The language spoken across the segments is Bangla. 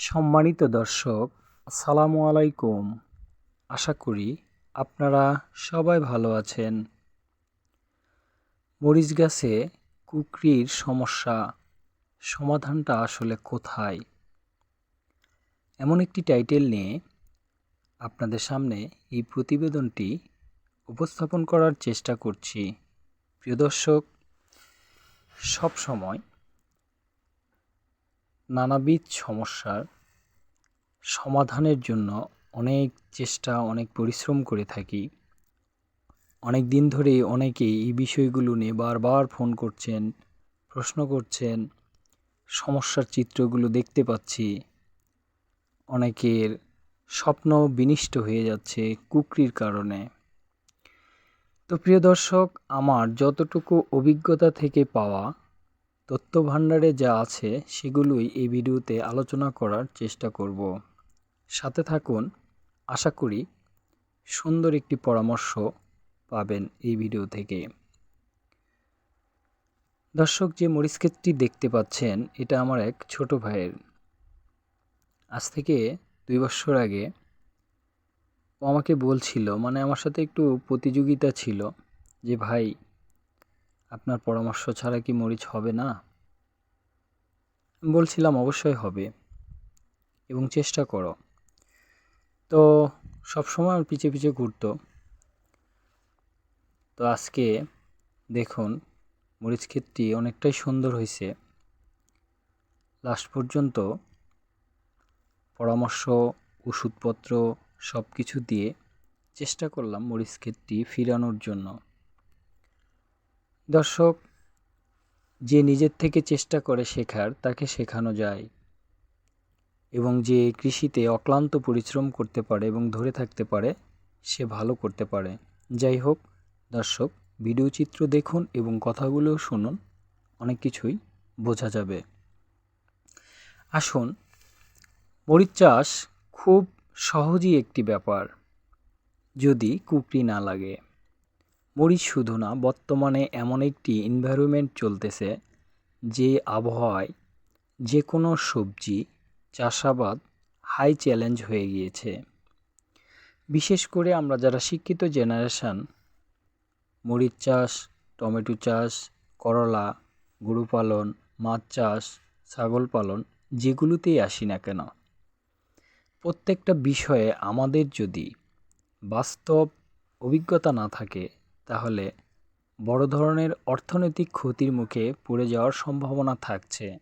সম্মানিত দর্শক, আসসালামু আলাইকুম। আশা করি আপনারা সবাই ভালো আছেন। মরিচ গাছে কুকরির সমস্যা, সমাধানটা আসলে কোথায়? এমন একটি টাইটেল নিয়ে আপনাদের সামনে এই প্রতিবেদনটি উপস্থাপন করার চেষ্টা করছি। প্রিয় দর্শক সব সময় নানাবিধ সমস্যার সমাধানের জন্য অনেক চেষ্টা, অনেক পরিশ্রম করে থাকি। অনেক দিন ধরে অনেকেই এই বিষয়গুলো নিয়ে বারবার ফোন করছেন, প্রশ্ন করছেন, সমস্যার চিত্রগুলো দেখতে পাচ্ছি। অনেকের স্বপ্ন বিনিষ্ট হয়ে যাচ্ছে কুকরির কারণে। তো প্রিয় দর্শক, আমার যতটুকু অভিজ্ঞতা থেকে পাওয়া তথ্য ভাণ্ডারে যা আছে, সেগুলোই এই ভিডিওতে আলোচনা করার চেষ্টা করব। সাথে থাকুন, আশা করি সুন্দর একটি পরামর্শ পাবেন এই ভিডিও থেকে। দর্শক, যে মরিচ ক্ষেতটি দেখতে পাচ্ছেন, এটা আমার এক ছোট ভাইয়ের। আজ থেকে দুই বছর আগে ও আমাকে বলছিল মানে আমার সাথে একটু প্রতিযোগিতা ছিল, যে ভাই আপনার পরামর্শ ছাড়া কি মরিচ হবে না? বলছিলাম অবশ্যই হবে। এবং চেষ্টা করো। তো সবসময় আমার পিছে পিছে ঘুরতো। তো আজকে দেখুন, মরিচ ক্ষেতটি অনেকটাই সুন্দর হয়েছে। লাস্ট পর্যন্ত পরামর্শ, ওষুধপত্র সব কিছু দিয়ে চেষ্টা করলাম মরিচ ক্ষেতটি ফিরানোর জন্য। দর্শক, যে নিজের থেকে চেষ্টা করে শেখার, তাকে শেখানো যায় এবং যে কৃষিতে অক্লান্ত পরিশ্রম করতে পারে এবং ধরে থাকতে পারে, সে ভালো করতে পারে। যাই হোক, দর্শক, ভিডিও চিত্র দেখুন এবং কথাগুলো শুনুন, অনেক কিছুই বোঝা যাবে। আসুন, মরিচ চাষ খুব সহজই একটি ব্যাপার, যদি কুকরি না লাগে। মরিচ শুধু না, বর্তমানে এমন একটি এনভায়রনমেন্ট চলতেছে যে আবহাওয়ায় যে কোনো সবজি চাষাবাদ হাই চ্যালেঞ্জ হয়ে গিয়েছে। বিশেষ করে আমরা যারা শিক্ষিত জেনারেশান মরিচ চাষ, টমেটো চাষ, করলা, গরু পালন, মাছ চাষ, ছাগল পালন যেগুলোতেই আসি না কেন, প্রত্যেকটা বিষয়ে আমাদের যদি বাস্তব অভিজ্ঞতা না থাকে তাহলে বড় ধরনের অর্থনৈতিক ক্ষতির মুখে পড়ে যাওয়ার সম্ভাবনা থাকছে।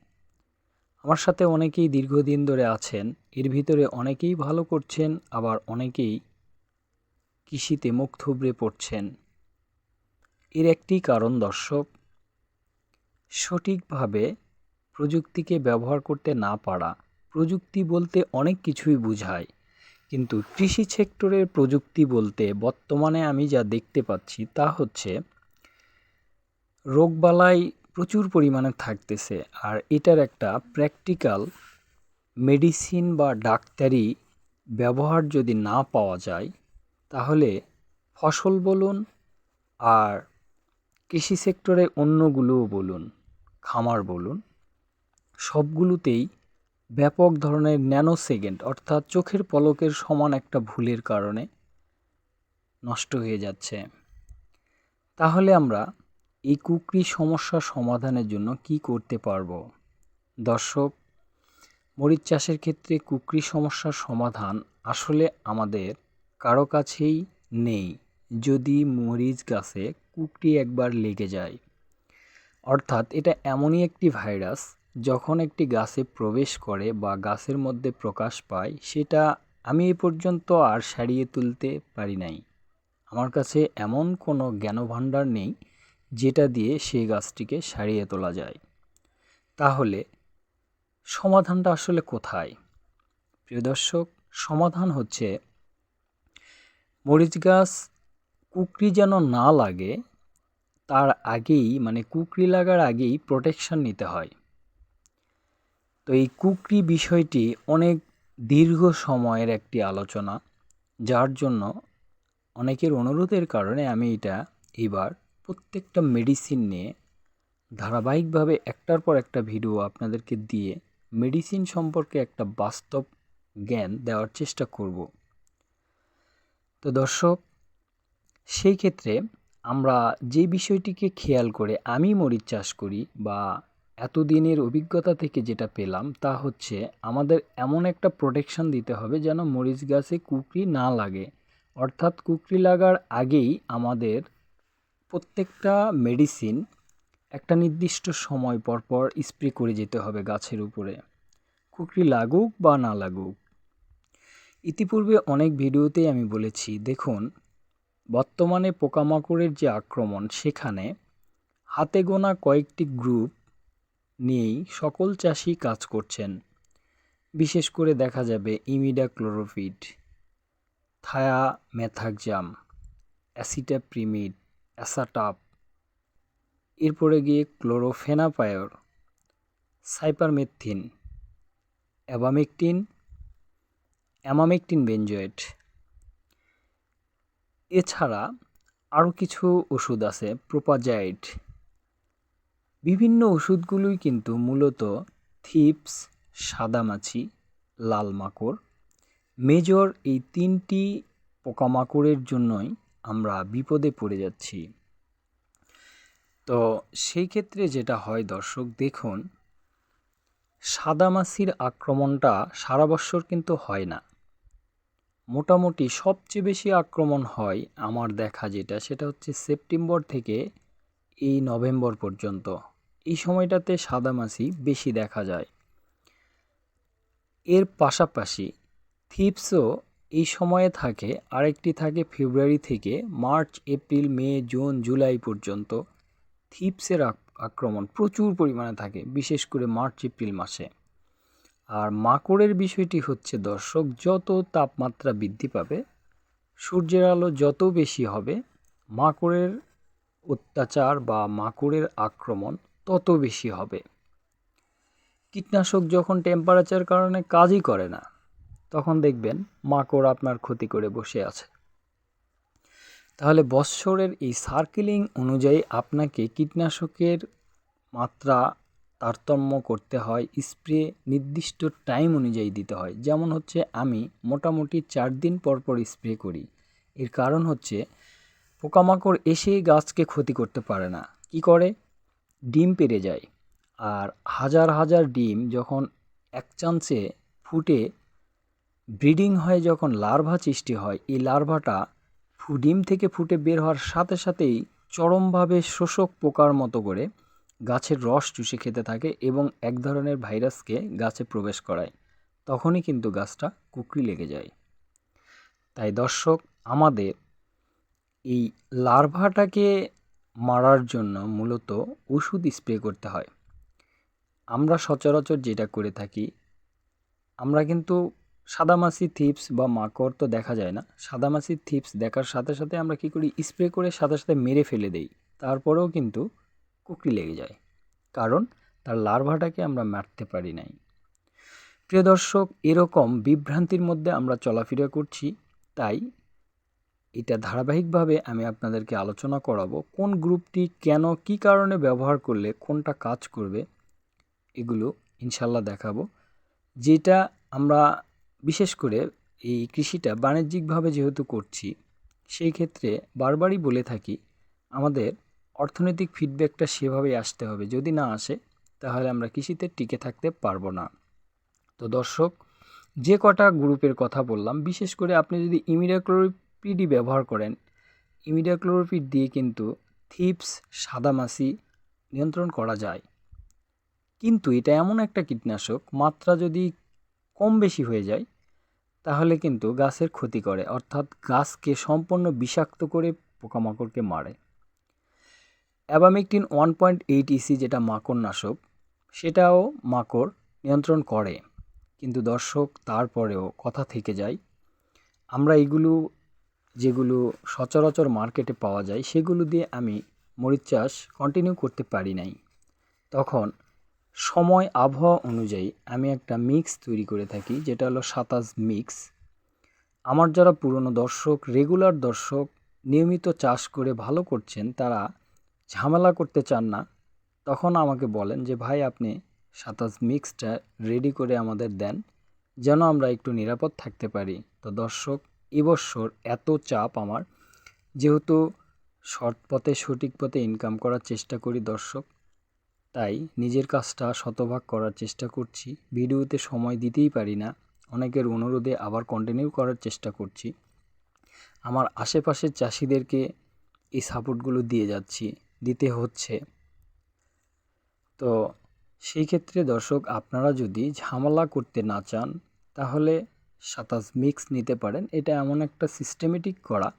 আমার সাথে অনেকেই দীর্ঘদিন ধরে আছেন, এর ভিতরে অনেকেই ভালো করছেন, আবার অনেকেই কৃষিতে মুখ থুবড়ে পড়ছেন। এর একটি কারণ, দর্শক, সঠিকভাবে প্রযুক্তিকে ব্যবহার করতে না পারা। প্রযুক্তি বলতে অনেক কিছুই বোঝায়। কিন্তু কৃষি সেক্টরের প্রযুক্তি বলতে বর্তমানে আমি যা দেখতে পাচ্ছি তা হচ্ছে রোগবালাই প্রচুর পরিমাণে থাকতেছে আর এটার একটা প্র্যাকটিক্যাল মেডিসিন বা ডাক্তারি ব্যবহার যদি না পাওয়া যায়, তাহলে ফসল বলুন আর কৃষি সেক্টরে অন্যগুলোও বলুন, খামার বলুন, সবগুলোতেই ব্যাপক ধরনের ন্যানো সেকেন্ড অর্থাৎ চোখের পলকের সমান একটা ভুলের কারণে নষ্ট হয়ে যাচ্ছে। তাহলে আমরা এই কুকরি সমস্যা সমাধানের জন্য কি করতে পারব? দর্শক, মরিচ চাষের ক্ষেত্রে কুকরি সমস্যার সমাধান আসলে আমাদের কারও কাছেই নেই। যদি মরিচ গাছে কুকরি একবার লেগে যায়, অর্থাৎ এটা এমনই একটি ভাইরাস যখন একটি গাছে প্রবেশ করে বা গাছের মধ্যে প্রকাশ পায়, সেটা আমি এ পর্যন্ত আর সারিয়ে তুলতে পারি নাই। আমার কাছে এমন কোনো জ্ঞানভাণ্ডার নেই যেটা দিয়ে সেই গাছটিকে সারিয়ে তোলা যায়। তাহলে সমাধানটা আসলে কোথায়? প্রিয় দর্শক, সমাধান হচ্ছে মরিচ গাছ কুকরি যেন না লাগে, তার আগেই মানে কুকরি লাগার আগেই প্রোটেকশন নিতে হয়। তো এই কুকরি বিষয়টি অনেক দীর্ঘ সময়ের একটি আলোচনা, যার জন্য অনেকের অনুরোধের কারণে আমি এটা এবার প্রত্যেকটা মেডিসিন নিয়ে ধারাবাহিকভাবে একটার পর একটা ভিডিও আপনাদেরকে দিয়ে মেডিসিন সম্পর্কে একটা বাস্তব জ্ঞান দেওয়ার চেষ্টা করব। তো দর্শক, সেই ক্ষেত্রে আমরা যে বিষয়টিকে খেয়াল করে আমি মরিচ চাষ করি বা এতদিনের অভিজ্ঞতা থেকে যেটা পেলাম তা হচ্ছে আমাদের এমন একটা প্রোটেকশন দিতে হবে যেন মরিচ গাছে কুকরি না লাগে। অর্থাৎ কুকরি লাগার আগেই আমাদের প্রত্যেকটা মেডিসিন একটা নির্দিষ্ট সময় পর পর স্প্রে করে যেতে হবে গাছের উপরে। কুকরি লাগুক বা না লাগুক। ইতিপূর্বে অনেক ভিডিওতেই আমি বলেছি, দেখুন, বর্তমানে পোকামাকড়ের যে আক্রমণ সেখানে হাতে গোনা কয়েকটি গ্রুপ নিয়েই সকল চাষি কাজ করছেন। বিশেষ করে দেখা যাবে ইমিডা ক্লোরোফিড থায়া মেথাকজাম, অ্যাসিটাপ্রিমিড, অ্যাসাটাপ, এরপরে গিয়ে chlorfenapyr, cypermethrin, abamectin emamectin benzoate এছাড়া আরও কিছু ওষুধ আছে, প্রোপাজাইড। বিভিন্ন ওষুধগুলোই কিন্তু মূলত থিপস, সাদামাছি, লাল মাকড়। মেজর এই তিনটি পোকামাকড়ের জন্যই আমরা বিপদে পড়ে যাচ্ছি। তো সেই ক্ষেত্রে যেটা হয় দর্শক, দেখুন, সাদামাছির আক্রমণটা সারা বৎসর কিন্তু হয় না। মোটামুটি সবচেয়ে বেশি আক্রমণ হয় আমার দেখা যেটা, সেটা হচ্ছে সেপ্টেম্বর থেকে এই নভেম্বর পর্যন্ত। এই সময়টাতে সাদামাছি বেশি দেখা যায়। এর পাশাপাশি থিপসও এই সময়ে থাকে, আরেকটি থাকে ফেব্রুয়ারি থেকে March, April, May, June, July পর্যন্ত। থিপসের আক্রমণ প্রচুর পরিমাণে থাকে, বিশেষ করে মার্চ, এপ্রিল মাসে। আর মাকড়ের বিষয়টি হচ্ছে, দর্শক, যত তাপমাত্রা বৃদ্ধি পাবে, সূর্যের আলো যত বেশি হবে, মাকড়ের অত্যাচার বা মাকড়ের আক্রমণ তত বেশি হবে। কীটনাশক যখন টেম্পারেচার কারণে কাজই করে না, তখন দেখবেন মাকড় আপনার ক্ষতি করে বসে আছে। তাহলে বৎসরের এই সার্কেলিং অনুযায়ী আপনাকে কীটনাশকের মাত্রা তারতম্য করতে হয় স্প্রে নির্দিষ্ট টাইম অনুযায়ী দিতে হয়। যেমন হচ্ছে আমি মোটামুটি চার দিন পর পর স্প্রে করি। এর কারণ হচ্ছে পোকামাকড় এসে গাছকে ক্ষতি করতে পারে না। কি করে? ডিম পেরে যায়। আর হাজার হাজার ডিম যখন এক চান্সে ফুটে, ব্রিডিং হয় যখন লার্ভা সৃষ্টি হয়, এই লার্ভাটা ডিম থেকে ফুটে বের হওয়ার সাথে সাথেই চরমভাবে শোষক পোকার মতো করে গাছের রস চুষে খেতে থাকে এবং এক ধরনের ভাইরাসকে গাছে প্রবেশ করায়। তখনই কিন্তু গাছটা কুকরি লেগে যায়। তাই দর্শক, আমাদের এই লার্ভাটাকে মারার জন্য মূলত ওষুধ স্প্রে করতে হয়। আমরা সচরাচর যেটা করে থাকি, আমরা কিন্তু সাদামাছি থিপস বা মাকড় তো দেখা যায় না। সাদামাছি থিপস দেখার সাথে সাথে আমরা কি করি, স্প্রে করে সাথে সাথে মেরে ফেলে দেই। তারপরেও কিন্তু কুকরি লেগে যায়। কারণ তার লার্ভাটাকে আমরা মারতে পারি নাই। প্রিয় দর্শক, এরকম বিভ্রান্তির মধ্যে আমরা চলাফেরা করছি। তাই এটা ধারাবাহিকভাবে আমি আপনাদেরকে আলোচনা করাবো কোন গ্রুপটি কেন, কি কারণে ব্যবহার করলে কোনটা কাজ করবে, এগুলো ইনশাল্লাহ দেখাবো। যেটা আমরা বিশেষ করে এই কৃষিটা বাণিজ্যিকভাবে যেহেতু করছি, সেই ক্ষেত্রে বারবারই বলে থাকি, আমাদের অর্থনৈতিক ফিডব্যাকটা সেভাবেই আসতে হবে। যদি না আসে, তাহলে আমরা কৃষিতে টিকে থাকতে পারব না। তো দর্শক, যে কটা গ্রুপের কথা বললাম, বিশেষ করে আপনি যদি ইমিডাক্লোরোপিডি ব্যবহার করেন। ইমিডাক্লোরোপিড দিয়ে কিন্তু থিপস, সাদামাছি নিয়ন্ত্রণ করা যায়। কিন্তু এটা এমন একটা কীটনাশক, মাত্রা যদি কম বেশি হয়ে যায়, তাহলে কিন্তু গাছের ক্ষতি করে, অর্থাৎ গাছকে সম্পূর্ণ বিষাক্ত করে পোকামাকড়কে মারে। Abamectin one point eight EC যেটা মাকড় নাশক সেটাও মাকড় নিয়ন্ত্রণ করে। কিন্তু দর্শক, তারপরেও কথা থেকে যায়, আমরা এগুলো যেগুলো সচরাচর মার্কেটে পাওয়া যায়, সেগুলো দিয়ে আমি মরিচ চাষ কন্টিনিউ করতে পারি নাই। তখন সময় আবহাওয়া অনুযায়ী আমি একটা মিক্স তৈরি করে থাকি, যেটা হলো সাতাশ মিক্স আমার যারা পুরনো দর্শক রেগুলার দর্শক, নিয়মিত চাষ করে ভালো করছেন, তারা ঝামেলা করতে চান না। তখন আমাকে বলেন যে, ভাই, আপনি সাতাশ মিক্সটা রেডি করে আমাদের দেন, যেন আমরা একটু নিরাপদ থাকতে পারি। তো দর্শক এবছর এত চাপ আমার। যেহেতু সৎ পথে, সঠিক পথে ইনকাম করার চেষ্টা করি দর্শক, তাই নিজের কাজটা শতভাগ করার চেষ্টা করছি। ভিডিওতে সময় দিতেই পারি না, অনেকের অনুরোধে আবার কন্টিনিউ করার চেষ্টা করছি। আমার আশেপাশের চাষিদেরকে এই সাপোর্টগুলো দিয়ে যাচ্ছি, দিতে হচ্ছে। তো সেই ক্ষেত্রে দর্শক, আপনারা যদি ঝামেলা করতে না চান, তাহলে সাতাশ মিক্স নিতে পারেন। এটা এমন একটা সিস্টেমেটিক করা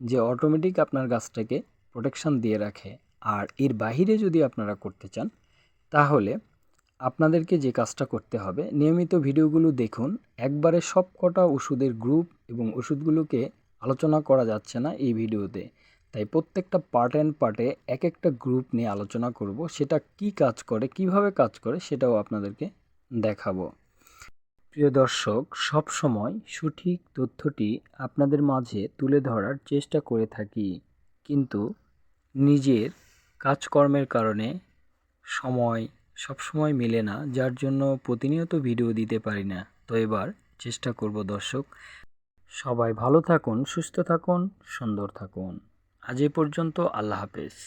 যে অটোমেটিক আপনার গাছটাকে প্রোটেকশান দিয়ে রাখে। আর এর বাহিরে যদি আপনারা করতে চান, তাহলে আপনাদেরকে যে কাজটা করতে হবে, নিয়মিত ভিডিওগুলো দেখুন। একবারে সব কটা ওষুধের গ্রুপ এবং ওষুধগুলোকে আলোচনা করা যাচ্ছে না এই ভিডিওতে। তাই প্রত্যেকটা পার্ট অ্যান্ড পার্টে এক একটা গ্রুপ নিয়ে আলোচনা করব। সেটা কি কাজ করে, কীভাবে কাজ করে, সেটাও আপনাদেরকে দেখাবো। প্রিয় দর্শক সব সময় সঠিক তথ্যটি আপনাদের মাঝে তুলে ধরার চেষ্টা করে থাকি। কিন্তু নিজের কাজকর্মের কারণে সময় সব সময় মেলে না, যার জন্য প্রতিনিয়ত ভিডিও দিতে পারি না। তো এবার চেষ্টা করব দর্শক, সবাই ভালো থাকুন, সুস্থ থাকুন, সুন্দর থাকুন। আজ এ পর্যন্ত আল্লাহ হাফেজ।